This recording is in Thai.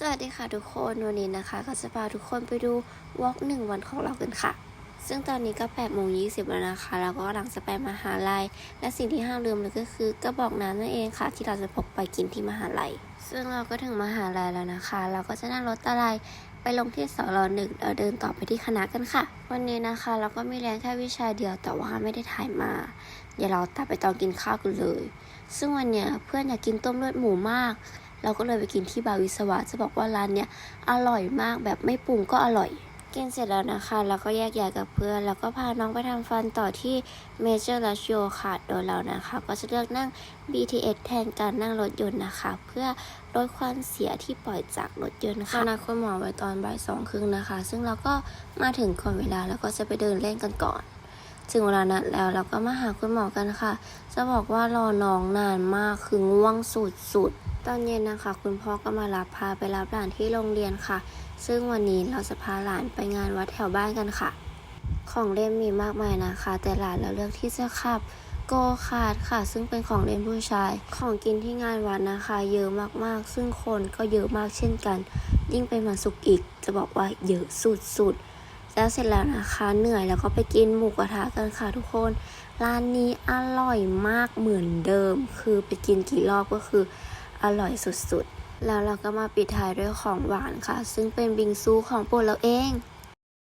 สวัสดีค่ะทุกคนวันนี้นะคะ ก็จะพาทุกคนไปดูวอล์กหนึ่งวันของเรากันค่ะ ซึ่งตอนนี้ก็8โมง20แล้วนะคะแล้วก็กำลังจะไปมหาลัย และสิ่งที่ห้ามลืมเลยก็คือกระบอกน้ำนั่นเองค่ะ ที่เราจะพกไปกินที่มหาลัย ซึ่งเราก็ถึงมหาลัยแล้วนะคะ เราก็จะนั่งรถอะไรไปลงที่สรหนึ่งแล้วเดินต่อไปที่คณะกันค่ะ วันนี้นะคะ เราก็มีเรียนแค่วิชาเดียวแต่ว่าไม่ได้ถ่ายมาเดี๋ยวเราตัดไปตอนกินข้าวกันเลย ซึ่งวันเนี้ยเพื่อนอยากกินต้มเลือดหมูมาก เราก็เลยไปกินที่บาวิสวะจะบอกว่าร้านเนี้ยอร่อยมากแบบไม่ปรุงก็อร่อย กินเสร็จแล้วนะคะ แล้วก็แยกย้ายกับเพื่อน แล้วก็พาน้องไปทำฟันต่อที่เมเจอร์ลัชโยค่ะ โดยเรานะคะ ก็จะเลือกนั่ง BTS แทนการนั่งรถยนต์นะคะ เพื่อลดควันเสียที่ปล่อยจากรถยนต์ค่ะนัดคุณหมอไว้ตอนบ่ายสองครึ่งนะคะ ซึ่งเราก็มาถึงก่อนเวลาแล้วก็จะไปเดินเล่นกันก่อนถึงเวลานัดแล้วเราก็มาหาคุณหมอกันค่ะ จะบอกว่ารอน้องนานมากคือง่วงสุดๆ ตอนเย็นนะคะ คุณพ่อก็มารับพาไปรับหลานที่โรงเรียนค่ะ ซึ่งวันนี้เราจะพาหลานไปงานวัดแถวบ้านกันค่ะ ของเล่นมีมากมายนะคะ แต่หลานเราเลือกที่จะขับโกคาร์ดค่ะ ซึ่งเป็นของเล่นผู้ชาย ของกินที่งานวัดนะคะ เยอะมากๆ ซึ่งคนก็เยอะมากเช่นกัน ยิ่งเป็นวันศุกร์อีก จะบอกว่าเยอะสุดๆแล้วเสร็จแล้วนะคะเหนื่อยแล้วก็ไปกินหมูกระทะกันค่ะทุกคนร้านนี้อร่อยมากเหมือนเดิม คือไปกินกี่รอบก็คือ อร่อยสุดๆ แล้วเราก็มาปิดท้ายด้วยของหวานค่ะ ซึ่งเป็นบิงซูของโปรดเราเอง